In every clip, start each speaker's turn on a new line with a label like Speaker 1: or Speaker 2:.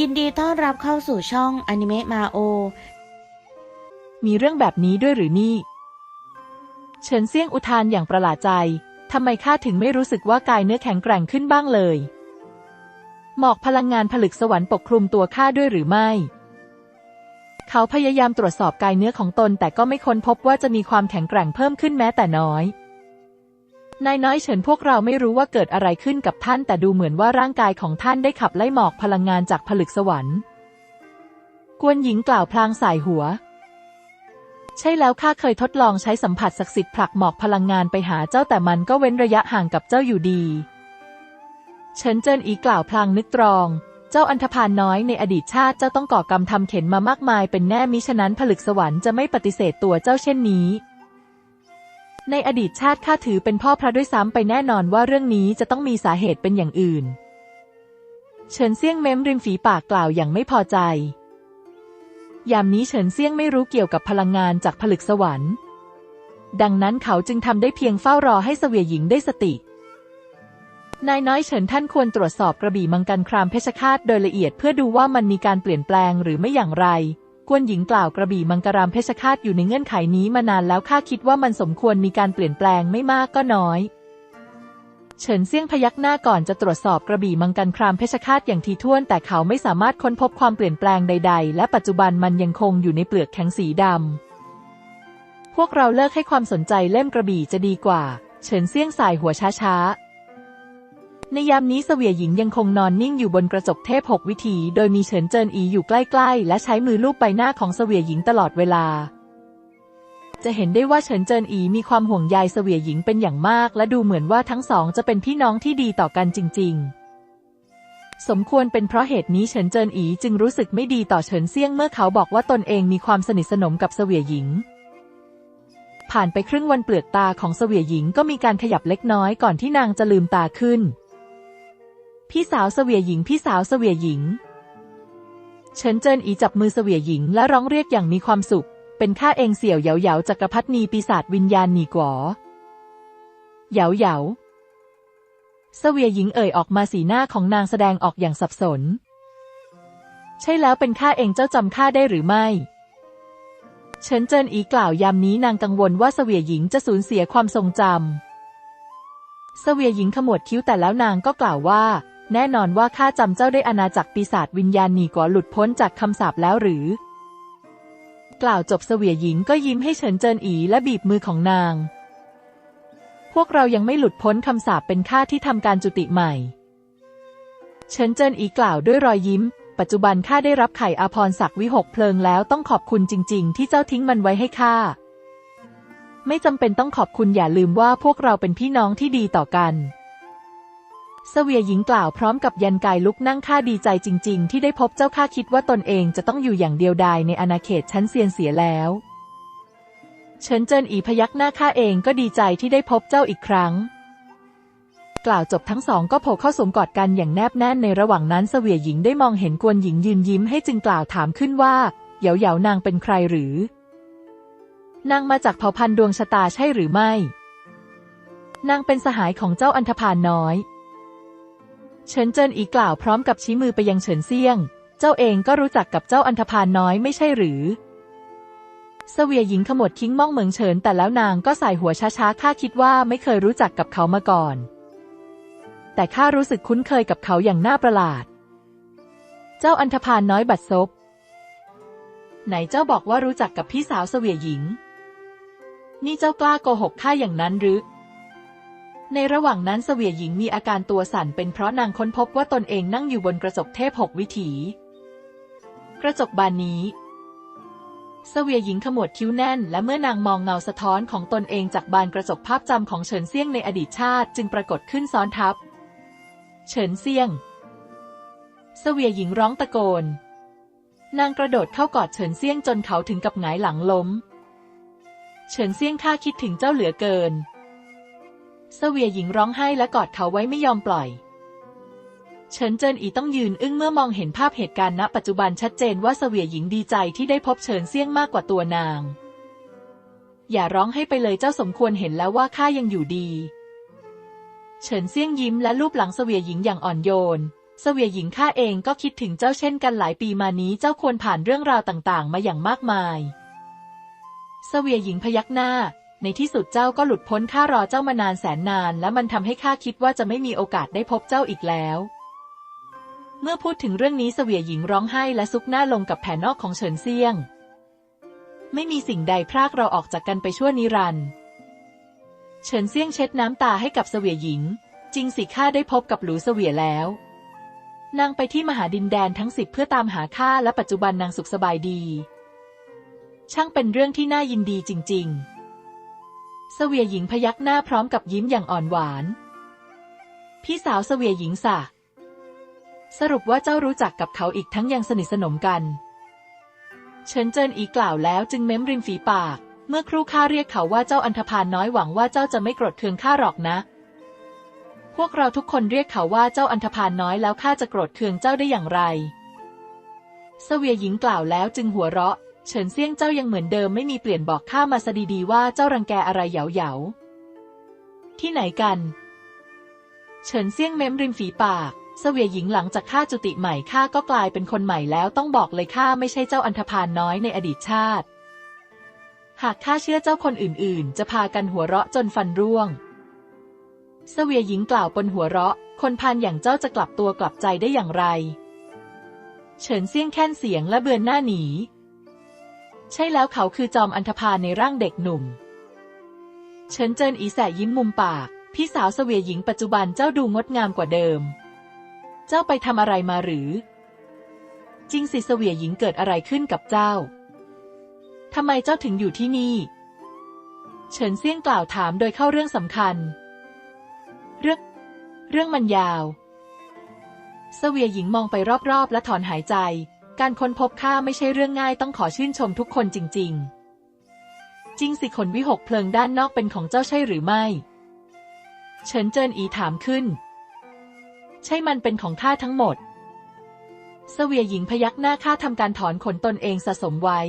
Speaker 1: ยินดีต้อนรับเข้าสู่ช่องอนิเมะมาโอ
Speaker 2: มีเรื่องแบบนี้ด้วยหรือนี่ เฉินเซี่ยงอุทานอย่างประหลาดใจ ทำไมข้าถึงไม่รู้สึกว่ากายเนื้อแข็งแกร่งขึ้นบ้างเลย หมอกพลังงานผลึกสวรรค์ปกคลุมตัวข้าด้วยหรือไม่ เขาพยายามตรวจสอบกายเนื้อของตนแต่ก็ไม่ค้นพบว่าจะมีความแข็งแกร่งเพิ่มขึ้นแม้แต่น้อย นายน้อยเฉินพวกเราไม่รู้ว่าเกิดอะไรขึ้นกับท่าน แต่ดูเหมือนว่าร่างกายของท่านได้ขับไล่หมอกพลังงานจากผลึกสวรรค์ กวนหญิงกล่าวพลางสายหัว ใช่แล้วข้าเคยทดลองใช้สัมผัสศักดิ์สิทธิ์ผลักหมอกพลังงานไปหาเจ้าแต่มันก็เว้นระยะห่างกับเจ้าอยู่ดี เฉินเจินอีกล่าวพลางนึกตรอง เจ้าอันธพาลน้อยในอดีตชาติเจ้าต้องก่อกรรมทำเข็นมามากมายเป็นแน่มิฉะนั้นผลึกสวรรค์จะไม่ปฏิเสธตัวเจ้าเช่นนี้ ในอดีตชาติข้าถือเป็นพ่อพระด้วยซ้ำไปแน่นอนว่าเรื่องนี้จะต้องมีสาเหตุเป็นอย่างอื่น เฉินเซี่ยงเม้มริมฝีปากกล่าวอย่างไม่พอใจ ยามนี้เฉินเซี่ยงไม่รู้เกี่ยวกับพลังงานจากผลึกสวรรค์ ดังนั้นเขาจึงทำได้เพียงเฝ้ารอให้เสวียหญิงได้สติ นายน้อยเฉินท่านควรตรวจสอบกระบี่มังกรครามเพชฌฆาตโดยละเอียดเพื่อดูว่ามันมีการเปลี่ยนแปลงหรือไม่อย่างไร กวนหญิงกล่าวกระบี่มังกรามเพชฌฆาตอยู่ในเงื่อนไขนี้มานานแล้วข้าคิดว่ามันสมควรมีการเปลี่ยนแปลงไม่มากก็น้อยเฉินเซี่ยงพยักหน้าก่อนจะตรวจสอบกระบี่มังกรครามเพชฌฆาตอย่างทีท่วน แต่เขาไม่สามารถค้นพบความเปลี่ยนแปลงใด ๆ และปัจจุบันมันยังคงอยู่ในเปลือกแข็งสีดำ พวกเราเลิกให้ความสนใจเล่มกระบี่จะดีกว่า เฉินเซี่ยงสายหัวช้าๆ ในยามนี้เสวียหญิงยังคงนอนนิ่งอยู่บนกระจกเทพหกวิถี โดยมีเฉินเจินอีอยู่ใกล้ๆ และใช้มือลูบใบหน้าของเสวียหญิงตลอดเวลา จะเห็นได้ว่าเฉินเจินอีมีความห่วงใยเสวียหญิงเป็นอย่างมาก และดูเหมือนว่าทั้งสองจะเป็นพี่น้องที่ดีต่อกันจริง ๆสมควรเป็นเพราะเหตุนี้เฉินเจินอีจึงรู้สึกไม่ดีต่อเฉินเซี่ยงเมื่อเขาบอกว่าตนเองมีความสนิทสนมกับเสวียหญิง ผ่านไปครึ่งวันเปลือกตาของเสวียหญิงก็มีการขยับเล็กน้อยก่อนที่นางจะลืมตาขึ้น พี่สาวเสวียหญิง พี่สาวเสวียหญิง เฉินเจินอีจับมือเสวียหญิง และร้องเรียกอย่างมีความสุข เป็นข้าเองเสี่ยวเหยาเหยาจักรพรรดินีปีศาจวิญญาณหนีกวอเหยาเหยาเสวียหญิงเอ่ยออกมาสีหน้าของนางแสดงออกอย่างสับสน ใช่แล้วเป็นข้าเองเจ้าจำข้าได้หรือไม่ เฉินเจินอีกล่าวยามนี้นางกังวลว่าเสวียหญิงจะสูญเสียความทรงจำเสวียหญิงขมวดคิ้วแต่แล้วนางก็กล่าวว่า แน่นอนว่าข้าจำเจ้าได้อาณาจักรปีศาจวิญญาณหนีก่อหลุดพ้นจากคำสาปแล้วหรือ กล่าวจบเสวียหญิงก็ยิ้มให้เฉินเจินอีและบีบมือของนาง พวกเรายังไม่หลุดพ้นคำสาปเป็นข้าที่ทำการจุติใหม่ เฉินเจินอีกล่าวด้วยรอยยิ้ม ปัจจุบันข้าได้รับไข่อาพรศักดิ์วิหกเพลิงแล้วต้องขอบคุณจริง ๆ ที่เจ้าทิ้งมันไว้ให้ข้าไม่จำเป็นต้องขอบคุณอย่าลืมว่าพวกเราเป็นพี่น้องที่ดีต่อกัน เสวียหญิงกล่าวพร้อมกับยันกายลุกนั่งข้าดีใจจริง ๆ ที่ได้พบเจ้าข้าคิดว่าตนเองจะต้องอยู่อย่างเดียวดายในอาณาเขตชั้นเซียนเสียแล้วเฉินเจินอีพยักหน้าข้าเองก็ดีใจที่ได้พบเจ้าอีกครั้ง กล่าวจบทั้งสองก็โผล่เข้าสวมกอดกันอย่างแนบแน่นในระหว่างนั้นเสวียหญิงได้มองเห็นกวนหญิงยืนยิ้มให้จึงกล่าวถามขึ้นว่าเหยาเหยานางเป็นใครหรือ นางมาจากเผ่าพันธุ์ดวงชะตาใช่หรือไม่ นางเป็นสหายของเจ้าอันธพาลน้อย เฉินเจินอีกล่าวพร้อมกับชี้มือไปยังเฉินเซี่ยง เจ้าเองก็รู้จักกับเจ้าอันธพาลน้อยไม่ใช่หรือเสวียหญิงขมวดคิ้งมองเหมืองเฉินแต่แล้วนางก็ใส่หัวช้าๆข้าคิดว่าไม่เคยรู้จักกับเขามาก่อน แต่ข้ารู้สึกคุ้นเคยกับเขาอย่างน่าประหลาด เจ้าอันธพาลน้อยบัดซบ ไหนเจ้าบอกว่ารู้จักกับพี่สาวเสวียหญิง นี่เจ้ากล้าโกหกข้าอย่างนั้นหรือ ในระหว่างนั้นเสวียหญิงมีอาการตัวสั่นเป็นเพราะนางค้นพบว่าตนเองนั่งอยู่บนกระจกเทพหกวิถี กระจกบานนี้ เสวียหญิงขมวดคิ้วแน่น และเมื่อนางมองเงาสะท้อนของตนเองจากบานกระจกภาพจำของเฉินเซี่ยงในอดีตชาติ จึงปรากฏขึ้นซ้อนทับ เฉินเซี่ยง เสวียหญิงร้องตะโกน นางกระโดดเข้ากอดเฉินเซี่ยงจนเขาถึงกับหงายหลังล้ม เฉินเซี่ยงข้าคิดถึงเจ้าเหลือเกิน เสวียหญิงร้องไห้และกอดเขาไว้ไม่ยอมปล่อย เฉินเจินอีต้องยืนอึ้งเมื่อมองเห็นภาพเหตุการณ์ณปัจจุบันชัดเจนว่าเสวียหญิงดีใจที่ได้พบเฉินเซี่ยงมากกว่าตัวนาง อย่าร้องให้ไปเลยเจ้าสมควรเห็นแล้วว่าข้ายังอยู่ดี เฉินเซี่ยงยิ้มและลูบหลังเสวียหญิงอย่างอ่อนโยนเสวียหญิงข้าเองก็คิดถึงเจ้าเช่นกันหลายปีมานี้เจ้าควรผ่านเรื่องราวต่างๆ มาอย่างมากมายเสวียหญิงพยักหน้า ในที่สุดเจ้าก็หลุดพ้นข้ารอเจ้ามานานแสนนาน และมันทำให้ข้าคิดว่าจะไม่มีโอกาสได้พบเจ้าอีกแล้ว เมื่อพูดถึงเรื่องนี้เสวียหญิงร้องไห้และซุกหน้าลงกับแผ่นนอกของเฉินเซียง ไม่มีสิ่งใดพรากเราออกจากกันไปชั่วนิรันดร์เฉินเซียงเช็ดน้ำตาให้กับเสวียหญิง จริงสิข้าได้พบกับหลูเสวียแล้ว นางไปที่มหาดินแดนทั้งสิบเพื่อตามหาข้าและปัจจุบันนางสุขสบายดี ช่างเป็นเรื่องที่น่ายินดีจริง ๆ เสวียหญิงพยักหน้าพร้อมกับยิ้มอย่างอ่อนหวาน พี่สาวเสวียหญิงสะสรุปว่าเจ้ารู้จักกับเขาอีกทั้งยังสนิทสนมกัน เฉินเจินอีกล่าวแล้วจึงเม้มริมฝีปาก เมื่อครู่ข้าเรียกเขาว่าเจ้าอันธพาลน้อยหวังว่าเจ้าจะไม่โกรธเคืองข้าหรอกนะ พวกเราทุกคนเรียกเขาว่าเจ้าอันธพาลน้อยแล้วข้าจะโกรธเคืองเจ้าได้อย่างไร เสวียหญิงกล่าวแล้วจึงหัวเราะ เฉินเซี่ยงเจ้ายังเหมือนเดิมไม่มีเปลี่ยนบอกข้ามาสดีๆว่าเจ้ารังแกอะไรเหยาเหยาที่ไหนกัน เฉินเซี่ยงเม้มริมฝีปากเสวียหญิงหลังจากข้าจุติใหม่ข้าก็กลายเป็นคนใหม่แล้วต้องบอกเลยข้าไม่ใช่เจ้าอันธพาลน้อยในอดีตชาติ หากข้าเชื่อเจ้าคนอื่นๆ จะพากันหัวเราะจนฟันร่วงเสวียหญิงกล่าวบนหัวเราะ คนพานอย่างเจ้าจะกลับตัวกลับใจได้อย่างไร เฉินเซี่ยงแค้นเสียงและเบือนหน้าหนี ใช่แล้วเขาคือจอมอันธพาลในร่างเด็กหนุ่ม เฉินเจินอีแสยิ้มมุมปาก พี่สาวเสวียหญิงปัจจุบันเจ้าดูงดงามกว่าเดิม เจ้าไปทำอะไรมาหรือ จริงสิเสวียหญิงเกิดอะไรขึ้นกับเจ้าทำไมเจ้าถึงอยู่ที่นี่ เฉินเซี่ยงกล่าวถามโดยเข้าเรื่องสำคัญ เรื่อง เรื่องมันยาว เสวียหญิงมองไปรอบๆ และถอนหายใจ การค้นพบข้าไม่ใช่เรื่องง่ายต้องขอชื่นชมทุกคนจริง ๆ จริงสิขนวิหกเพลิงด้านนอกเป็นของเจ้าใช่หรือไม่ เฉินเจินอีถามขึ้น ใช่มันเป็นของข้าทั้งหมด เสวียหญิงพยักหน้าข้าทำการถอนขนตนเองสะสมไว้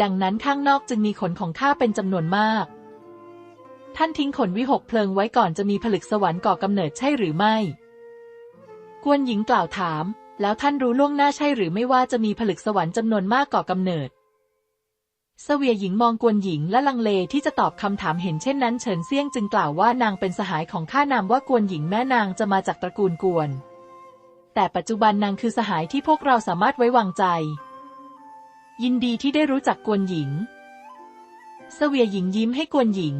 Speaker 2: ดังนั้นข้างนอกจึงมีขนของข้าเป็นจำนวนมาก ท่านทิ้งขนวิหกเพลิงไว้ก่อนจะมีผลึกสวรรค์ก่อกำเนิดใช่หรือไม่ กวนหญิงกล่าวถาม แล้วท่านรู้ล่วงหน้าใช่หรือไม่ว่าจะมีผลึกสวรรค์จำนวนมากก่อกำเนิดเสวียหญิงมองกวนหญิงและลังเลที่จะตอบคำถามเห็นเช่นนั้นเฉินเซี่ยงจึงกล่าวว่านางเป็นสหายของข้านามว่ากวนหญิงแม่นางจะมาจากตระกูลกวน แต่ปัจจุบันนางคือสหายที่พวกเราสามารถไว้วางใจ ยินดีที่ได้รู้จักกวนหญิงเสวียหญิงยิ้มให้กวนหญิง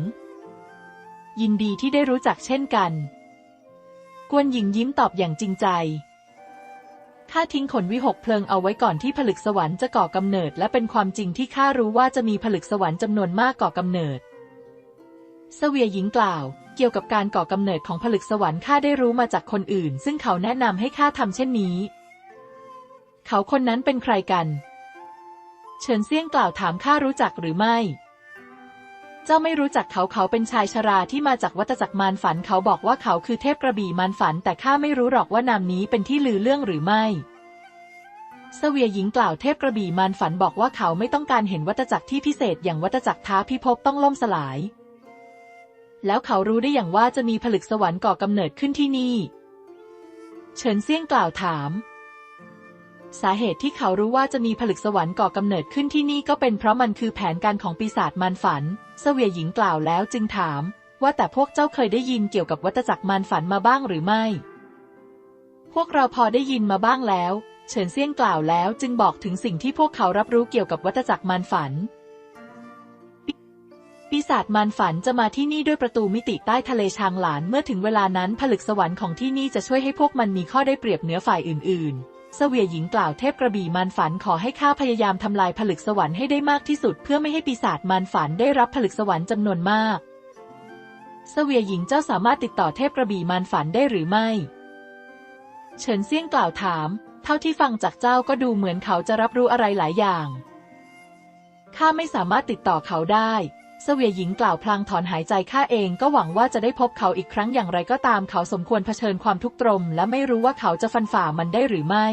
Speaker 2: ยินดีที่ได้รู้จักเช่นกัน กวนหญิงยิ้มตอบอย่างจริงใจ ข้าทิ้งขนวิหกเพลิงเอาไว้ก่อนที่ผลึกสวรรค์จะก่อกำเนิด และเป็นความจริงที่ข้ารู้ว่าจะมีผลึกสวรรค์จำนวนมากก่อกำเนิด เสวียหญิงกล่าว เกี่ยวกับการก่อกำเนิดของผลึกสวรรค์ข้าได้รู้มาจากคนอื่น ซึ่งเขาแนะนำให้ข้าทำเช่นนี้ เขาคนนั้นเป็นใครกัน เฉินเซี่ยงกล่าวถามข้ารู้จักหรือไม่ เจ้าไม่รู้จักเขาเขาเป็นชายชราที่มาจากวัตจักรมารฝันเขาบอกว่าเขาคือเทพกระบี่มารฝัน แต่ข้าไม่รู้หรอกว่านามนี้เป็นที่ลือเรื่องหรือไม่เสวียหญิงกล่าวเทพกระบี่มารฝันบอกว่าเขาไม่ต้องการเห็นวัตจักรที่พิเศษอย่างวัตจักรท้าพิภพต้องล่มสลาย แล้วเขารู้ได้อย่างว่าจะมีผลึกสวรรค์ก่อกำเนิดขึ้นที่นี่ เฉินเซี่ยงกล่าวถาม สาเหตุที่เขารู้ว่าจะมีผลึกสวรรค์ก่อกำเนิดขึ้นที่นี่ก็เป็นเพราะมันคือแผนการของปีศาจมารฝัน เสวียหญิงกล่าวแล้วจึงถาม ว่าแต่พวกเจ้าเคยได้ยินเกี่ยวกับวัตจักรมารฝันมาบ้างหรือไม่ พวกเราพอได้ยินมาบ้างแล้ว เฉินเซียงกล่าวแล้วจึงบอกถึงสิ่งที่พวกเขารับรู้เกี่ยวกับวัตจักรมารฝัน ปีปีศาจมารฝันจะมาที่นี่ด้วยประตูมิติใต้ทะเลชางหลานเมื่อถึงเวลานั้นผลึกสวรรค์ของที่นี่จะช่วยให้พวกมันมีข้อได้เปรียบเหนือฝ่ายอื่น ๆ เสวียหญิงกล่าวเทพกระบี่มารฝันขอให้ข้าพยายามทำลายผลึกสวรรค์ให้ได้มากที่สุด เพื่อไม่ให้ปีศาจมารฝันได้รับผลึกสวรรค์จำนวนมาก เสวียหญิงเจ้าสามารถติดต่อเทพกระบี่มารฝันได้หรือไม่ เฉินเซี่ยงกล่าวถาม เท่าที่ฟังจากเจ้าก็ดูเหมือนเขาจะรับรู้อะไรหลายอย่างข้าไม่สามารถติดต่อเขาได้ เสวียหญิงกล่าวพลางถอนหายใจข้าเองก็หวังว่าจะได้พบเขาอีกครั้งอย่างไรก็ตามเขาสมควรเผชิญความทุกข์ตรม และไม่รู้ว่าเขาจะฟันฝ่ามันได้หรือไม่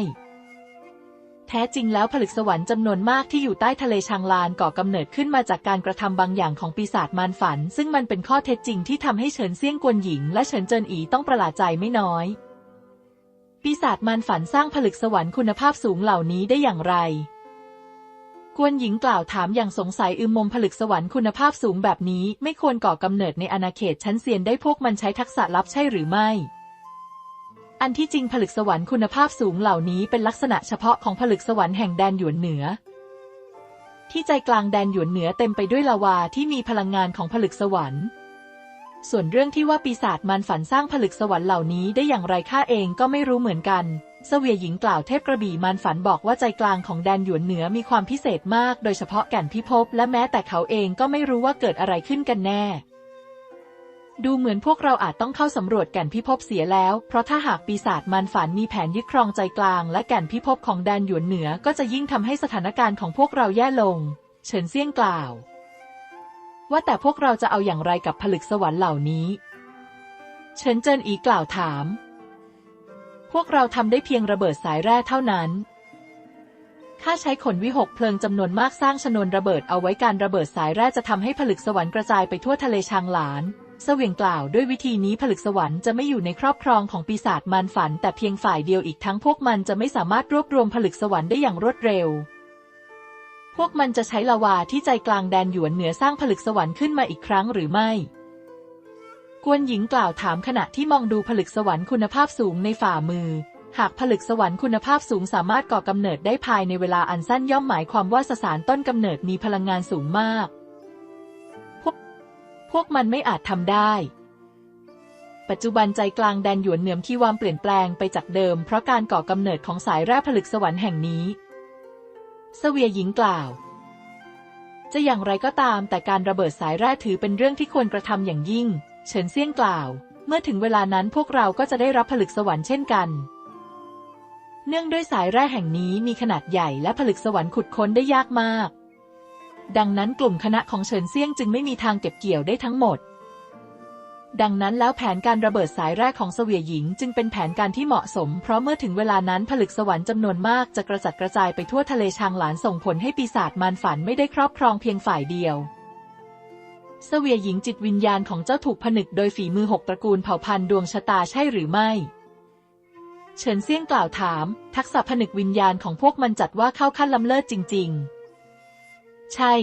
Speaker 2: แท้จริงแล้วผลึกสวรรค์จำนวนมากที่อยู่ใต้ทะเลชางลานก่อกำเนิดขึ้นมาจากการกระทำบางอย่างของปีศาจมารฝัน ซึ่งมันเป็นข้อเท็จจริงที่ทำให้เฉินเซี่ยงกวนหญิง และเฉินเจินอีต้องประหลาดใจไม่น้อย ปีศาจมารฝันสร้างผลึกสวรรค์คุณภาพสูงเหล่านี้ได้อย่างไร กวนหญิงกล่าวถามอย่างสงสัยอึมมมผลึกสวรรค์คุณภาพสูงแบบนี้ ไม่ควรก่อกำเนิดในอาณาเขตชั้นเซียนได้พวกมันใช้ทักษะลับใช่หรือไม่ อันที่จริงผลึกสวรรค์คุณภาพสูงเหล่านี้เป็นลักษณะเฉพาะของผลึกสวรรค์แห่งแดนหยวนเหนือ ที่ใจกลางแดนหยวนเหนือเต็มไปด้วยลาวาที่มีพลังงานของผลึกสวรรค์ ส่วนเรื่องที่ว่าปีศาจมันฝันสร้างผลึกสวรรค์เหล่านี้ได้อย่างไรข้าเองก็ไม่รู้เหมือนกัน เสวียหญิงกล่าวเทพกระบี่มันฝันบอกว่าใจกลางของแดนหยวนเหนือมีความพิเศษมาก โดยเฉพาะแก่นพิภพและแม้แต่เขาเองก็ไม่รู้ว่าเกิดอะไรขึ้นกันแน่ ดูเหมือนพวกเราอาจต้องเข้าสำรวจแก่นพิภพเสียแล้ว เพราะถ้าหากปีศาจมันฝันมีแผนยึดครองใจกลาง และแก่นพิภพของแดนหยวนเหนือก็จะยิ่งทำให้สถานการณ์ของพวกเราแย่ลง เฉินเซี่ยงกล่าว ว่าแต่พวกเราจะเอาอย่างไรกับผลึกสวรรค์เหล่านี้ เฉินเจินอีกล่าวถาม วกเราทำได้เพียงระเบิดสายแร่เท่านั้นข้าใช้ขนวิหกเพลิงจำนวนมากสร้างชนวนระเบิดเอาไว้การระเบิดสายแร่จะทำให้ผลึกสวรรค์กระจายไปทั่วทะเลชางหลานเสวียงกล่าวด้วยวิธีนี้ผลึกสวรรค์จะไม่อยู่ในครอบครองของปีศาจมารฝัน แต่เพียงฝ่ายเดียวอีกทั้งพวกมันจะไม่สามารถรวบรวมผลึกสวรรค์ได้อย่างรวดเร็ว พวกมันจะใช้ลาวาที่ใจกลางแดนหยวนเหนือสร้างผลึกสวรรค์ขึ้นมาอีกครั้งหรือไม่ กวนหญิงกล่าวถามขณะที่มองดูผลึกสวรรค์คุณภาพสูงในฝ่ามือ หากผลึกสวรรค์คุณภาพสูงสามารถก่อกำเนิดได้ภายในเวลาอันสั้นย่อมหมายความว่าสสารต้นกำเนิดมีพลังงานสูงมาก พวกพวกมันไม่อาจทำได้ ปัจจุบันใจกลางแดนหยวนเหนือที่วามเปลี่ยนแปลงไปจากเดิม เพราะการก่อกำเนิดของสายแร่ผลึกสวรรค์แห่งนี้เสวียหญิงกล่าว จะอย่างไรก็ตามแต่การระเบิดสายแร่ถือเป็นเรื่องที่ควรกระทำอย่างยิ่ง เฉินเซี่ยงกล่าว เมื่อถึงเวลานั้นพวกเราก็จะได้รับผลึกสวรรค์เช่นกัน เนื่องด้วยสายแร่แห่งนี้มีขนาดใหญ่และผลึกสวรรค์ขุดค้นได้ยากมาก ดังนั้นกลุ่มคณะของเฉินเซี่ยงจึงไม่มีทางเก็บเกี่ยวได้ทั้งหมด ดังนั้นแล้วแผนการระเบิดสายแรกของเสวียหญิง จึงเป็นแผนการที่เหมาะสม เพราะเมื่อถึงเวลานั้นผลึกสวรรค์จำนวนมากจะกระจัดกระจายไปทั่วทะเลชางหลานส่งผลให้ปีศาจมารฝันไม่ได้ครอบครองเพียงฝ่ายเดียว เสวียหญิงจิตวิญญาณของเจ้าถูกผนึกโดยฝีมือหกตระกูลเผ่าพันธุ์ดวงชะตาใช่หรือไม่ เฉินเซี่ยงกล่าวถาม ทักษะผนึกวิญญาณของพวกมันจัดว่าเข้าขั้นล้ำเลิศจริง ๆ ใช่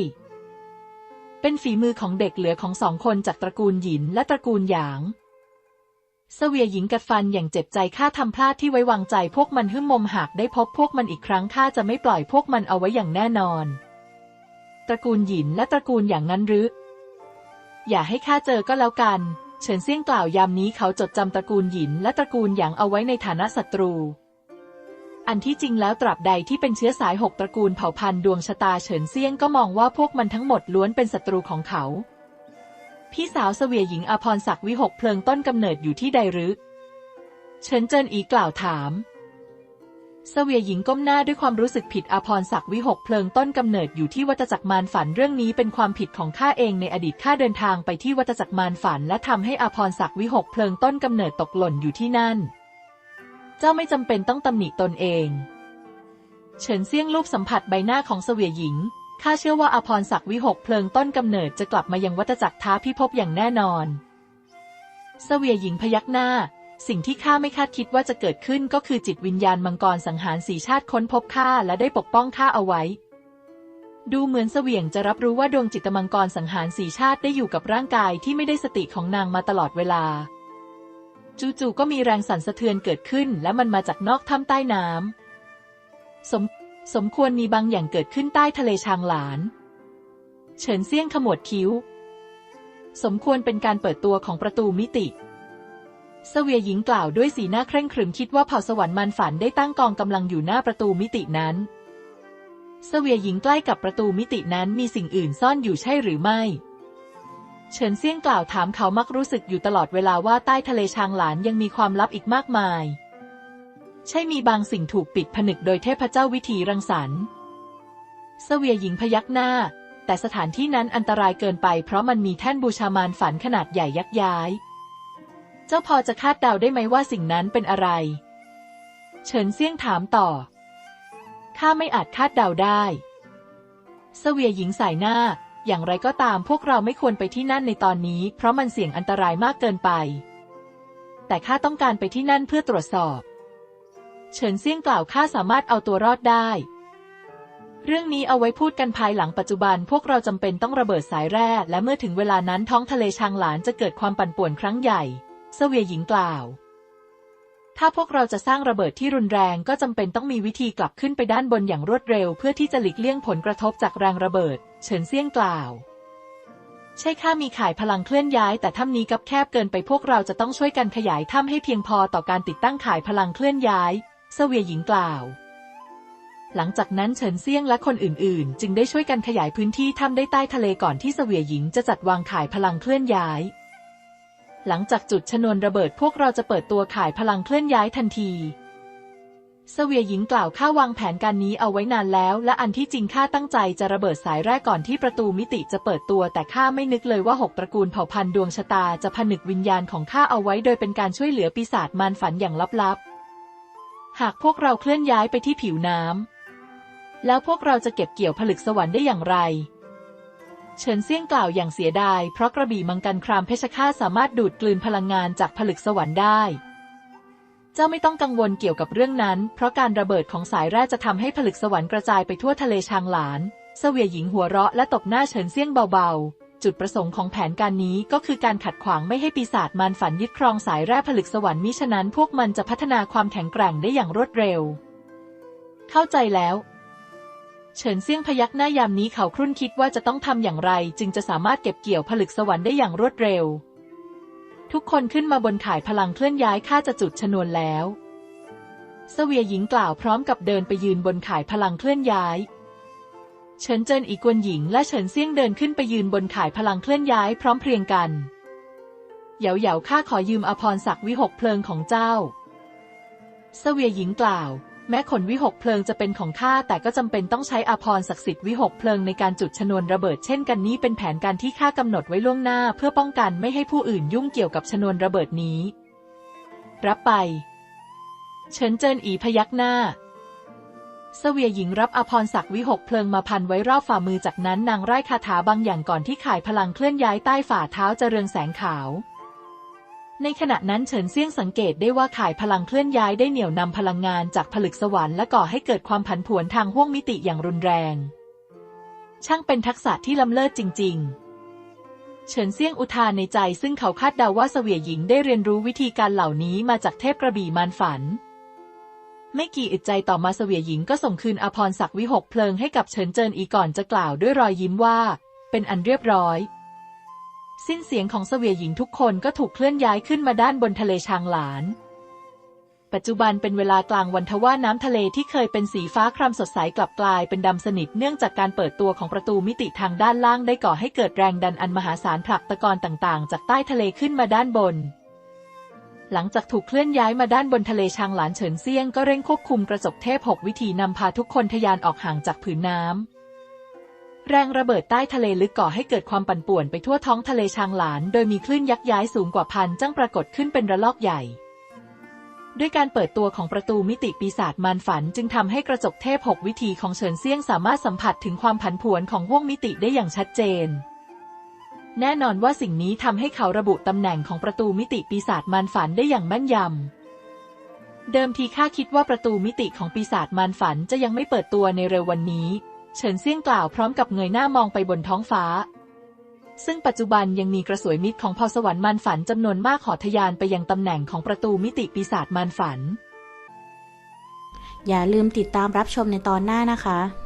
Speaker 2: เป็นฝีมือของเด็กเหลือของสองคนจากตระกูลหยินและตระกูลหยางเสวียหญิงกัดฟันอย่างเจ็บใจข้าทำพลาดที่ไว้วางใจพวกมันหึ่มมมหากได้พบพวกมันอีกครั้งข้าจะไม่ปล่อยพวกมันเอาไว้อย่างแน่นอน ตระกูลหยินและตระกูลอย่างนั้นหรือ อย่าให้ข้าเจอก็แล้วกัน เฉินเซี่ยงกล่าวยามนี้เขาจดจำตระกูลหยินและตระกูลหยางเอาไว้ในฐานะศัตรู อันที่จริงแล้วตราบใดที่เป็นเชื้อสายหกตระกูลเผ่าพันธุ์ดวงชะตาเฉินเซี่ยงก็มองว่าพวกมันทั้งหมดล้วนเป็นศัตรูของเขา พี่สาวเสวียหญิงอภรศักดิ์วิหกเพลิงต้นกำเนิดอยู่ที่ใดหรือเฉินเจินอีกล่าวถาม เสวียหญิงก้มหน้าด้วยความรู้สึกผิดอภรศักดิ์วิหกเพลิงต้นกำเนิดอยู่ที่วัตจักรมารฝันเรื่องนี้เป็นความผิดของข้าเองในอดีตข้าเดินทางไปที่วัตจักรมารฝัน และทำให้อภรศักดิ์วิหกเพลิงต้นกำเนิดตกหล่นอยู่ที่นั่น เจ้าไม่จำเป็นต้องตำหนิตนเอง เฉินเซี่ยงรูปสัมผัสใบหน้าของเสวียหญิงข้าเชื่อว่าอภรศักดิ์วิหกเพลิงต้นกำเนิดจะกลับมายังวัตจักรท้าพิภพอย่างแน่นอนเสวียหญิงพยักหน้า สิ่งที่ข้าไม่คาดคิดว่าจะเกิดขึ้นก็คือจิตวิญญาณมังกรสังหารสีชาติค้นพบข้าและได้ปกป้องข้าเอาไว้ ดูเหมือนเสวียงจะรับรู้ว่าดวงจิตมังกรสังหารสีชาติได้อยู่กับร่างกายที่ไม่ได้สติของนางมาตลอดเวลา จู่ๆก็มีแรงสั่นสะเทือนเกิดขึ้น และมันมาจากนอกถ้ำใต้น้ำสมสมควรมีบางอย่างเกิดขึ้นใต้ทะเลชางหลาน เฉินเซี่ยงขมวดคิ้ว สมควรเป็นการเปิดตัวของประตูมิติ เสวียหญิงกล่าวด้วยสีหน้าเคร่งครึมคิดว่าเผ่าสวรรค์มันฝันได้ตั้งกองกำลังอยู่หน้าประตูมิตินั้น เสวียหญิงใกล้กับประตูมิตินั้นมีสิ่งอื่นซ่อนอยู่ใช่หรือไม่เฉินเซี่ยงกล่าวถามเขามักรู้สึกอยู่ตลอดเวลาว่าใต้ทะเลชางหลานยังมีความลับอีกมากมาย ใช่มีบางสิ่งถูกปิดผนึกโดยเทพเจ้าวิธีรังสรรค์เสวียหญิงพยักหน้า แต่สถานที่นั้นอันตรายเกินไปเพราะมันมีแท่นบูชามารฝันขนาดใหญ่ยักย้าย เจ้าพอจะคาดเดาได้ไหมว่าสิ่งนั้นเป็นอะไร เฉินเซี่ยงถามต่อ ข้าไม่อาจคาดเดาได้เสวียหญิงสายหน้า อย่างไรก็ตามพวกเราไม่ควรไปที่นั่นในตอนนี้ เพราะมันเสี่ยงอันตรายมากเกินไป แต่ข้าต้องการไปที่นั่นเพื่อตรวจสอบ เฉินเซี่ยงกล่าวข้าสามารถเอาตัวรอดได้ เรื่องนี้เอาไว้พูดกันภายหลังปัจจุบัน พวกเราจำเป็นต้องระเบิดสายแร่และเมื่อถึงเวลานั้นท้องทะเลชางหลานจะเกิดความปั่นป่วนครั้งใหญ่ เสวียหญิงกล่าว ถ้าพวกเราจะสร้างระเบิดที่รุนแรงก็จำเป็นต้องมีวิธีกลับขึ้นไปด้านบนอย่างรวดเร็ว เพื่อที่จะหลีกเลี่ยงผลกระทบจากแรงระเบิด เฉินเซี่ยงกล่าว ใช่ข้ามีข่ายพลังเคลื่อนย้าย แต่ถ้ำนี้กับแคบเกินไปพวกเราจะต้องช่วยกันขยายถ้ำให้เพียงพอต่อการติดตั้งข่ายพลังเคลื่อนย้าย เสวียหญิงกล่าว หลังจากนั้นเฉินเซี่ยงและคนอื่น ๆ จึงได้ช่วยกันขยายพื้นที่ถ้ำได้ใต้ทะเลก่อนที่เสวียหญิงจะจัดวางข่ายพลังเคลื่อนย้าย หลังจากจุดชนวนระเบิดพวกเราจะเปิดตัวขายพลังเคลื่อนย้ายทันทีเสวียหญิงกล่าวข้าวางแผนการนี้เอาไว้นานแล้ว และอันที่จริงข้าตั้งใจจะระเบิดสายแรกก่อนที่ประตูมิติจะเปิดตัว แต่ข้าไม่นึกเลยว่าหกตระกูลเผ่าพันธุ์ดวงชะตาจะผนึกวิญญาณของข้าเอาไว้โดยเป็นการช่วยเหลือปีศาจมารฝันอย่างลับๆ หากพวกเราเคลื่อนย้ายไปที่ผิวน้ำแล้วพวกเราจะเก็บเกี่ยวผลึกสวรรค์ได้อย่างไร เฉินเซี่ยงกล่าวอย่างเสียดาย เพราะกระบี่มังกรครามเพชรฆาตสามารถดูดกลืนพลังงานจากผลึกสวรรค์ได้ เจ้าไม่ต้องกังวลเกี่ยวกับเรื่องนั้น เพราะการระเบิดของสายแร่จะทำให้ผลึกสวรรค์กระจายไปทั่วทะเลชางหลาน เสวียหญิงหัวเราะและตบหน้าเฉินเซี่ยงเบาๆ จุดประสงค์ของแผนการนี้ก็คือการขัดขวางไม่ให้ปีศาจมารฝันยึดครองสายแร่ผลึกสวรรค์มิฉะนั้นพวกมันจะพัฒนาความแข็งแกร่งได้อย่างรวดเร็ว เข้าใจแล้ว เฉินเซี่ยงพยักหน้ายามนี้เขาครุ่นคิดว่าจะต้องทำอย่างไร จึงจะสามารถเก็บเกี่ยวผลึกสวรรค์ได้อย่างรวดเร็ว ทุกคนขึ้นมาบนข่ายพลังเคลื่อนย้ายข้าจะจุดชนวนแล้วเสวียหญิงกล่าวพร้อมกับเดินไปยืนบนข่ายพลังเคลื่อนย้าย เฉินเจินอีกวนหญิงและเฉินเซี่ยงเดินขึ้นไปยืนบนข่ายพลังเคลื่อนย้ายพร้อมเพรียงกัน เหยาเหยาข้าขอยืมอภรศักดิ์วิหกเพลิงของเจ้าเสวียหญิงกล่าว แม้ขนวิหกเพลิงจะเป็นของข้าแต่ก็จำเป็นต้องใช้อภรศักดิ์สิทธิ์วิหกเพลิงในการจุดชนวนระเบิดเช่นกันนี้เป็นแผนการที่ข้ากำหนดไว้ล่วงหน้าเพื่อป้องกันไม่ให้ผู้อื่นยุ่งเกี่ยวกับชนวนระเบิดนี้ รับไป เฉินเจินอีพยักหน้าเสวียหญิงรับอภรศักดิ์วิหกเพลิงมาพันไว้รอบฝ่ามือจากนั้นนางไร้คาถาบางอย่างก่อนที่ข่ายพลังเคลื่อนย้ายใต้ฝ่าเท้าจะเรืองแสงขาว ในขณะนั้นเฉินเซี่ยงสังเกตได้ว่าข่ายพลังเคลื่อนย้ายได้เหนี่ยวนำพลังงานจากผลึกสวรรค์และก่อให้เกิดความผันผวนทางห้วงมิติอย่างรุนแรง ช่างเป็นทักษะที่ล้ำเลิศจริง ๆ เฉินเซี่ยงอุทานในใจซึ่งเขาคาดเดาว่าเสวียหญิงได้เรียนรู้วิธีการเหล่านี้มาจากเทพกระบี่มารฝัน ไม่กี่อึดใจต่อมาเสวียหญิงก็ส่งคืนอภรศักดิ์วิหกเพลิงให้กับเฉินเจินอีก่อนจะกล่าวด้วยรอยยิ้มว่า เป็นอันเรียบร้อย สิ้นเสียงของเสวียหญิงทุกคนก็ถูกเคลื่อนย้ายขึ้นมาด้านบนทะเลชางหลาน ปัจจุบันเป็นเวลากลางวันทว่าน้ำทะเลที่เคยเป็นสีฟ้าครามสดใสกลับกลายเป็นดำสนิทเนื่องจากการเปิดตัวของประตูมิติทางด้านล่างได้ก่อให้เกิดแรงดันอันมหาศาลผลักตะกอนต่างๆ จากใต้ทะเลขึ้นมาด้านบนหลังจากถูกเคลื่อนย้ายมาด้านบนทะเลชางหลานเฉินเซียงก็เร่งควบคุมกระจกเทพหกวิธีนำพาทุกคนทะยานออกห่างจากผืนน้ำ แรงระเบิดใต้ทะเลลึกก่อให้เกิดความปั่นป่วนไปทั่วท้องทะเลชางหลาน โดยมีคลื่นยักษ์ย้ายสูงกว่าพันจ้างปรากฏขึ้นเป็นระลอกใหญ่ ด้วยการเปิดตัวของประตูมิติปีศาจมารฝัน จึงทำให้กระจกเทพหกวิธีของเฉินเซี่ยงสามารถสัมผัสถึงความผันผวนของห้วงมิติได้อย่างชัดเจน แน่นอนว่าสิ่งนี้ทำให้เขาระบุตำแหน่งของประตูมิติปีศาจมารฝันได้อย่างแม่นยำเดิมทีข้าคิดว่าประตูมิติของปีศาจมารฝันจะยังไม่เปิดตัวในเร็ววันนี้ เฉินเซี่ยงกล่าวพร้อมกับเงยหน้ามองไปบนท้องฟ้า ซึ่งปัจจุบันยังมีกระสวยมิตรของพอสวรรค์มันฝันจำนวนมากขอทะยานไปยังตำแหน่งของประตูมิติปีศาจมันฝัน
Speaker 1: อย่าลืมติดตามรับชมในตอนหน้านะคะ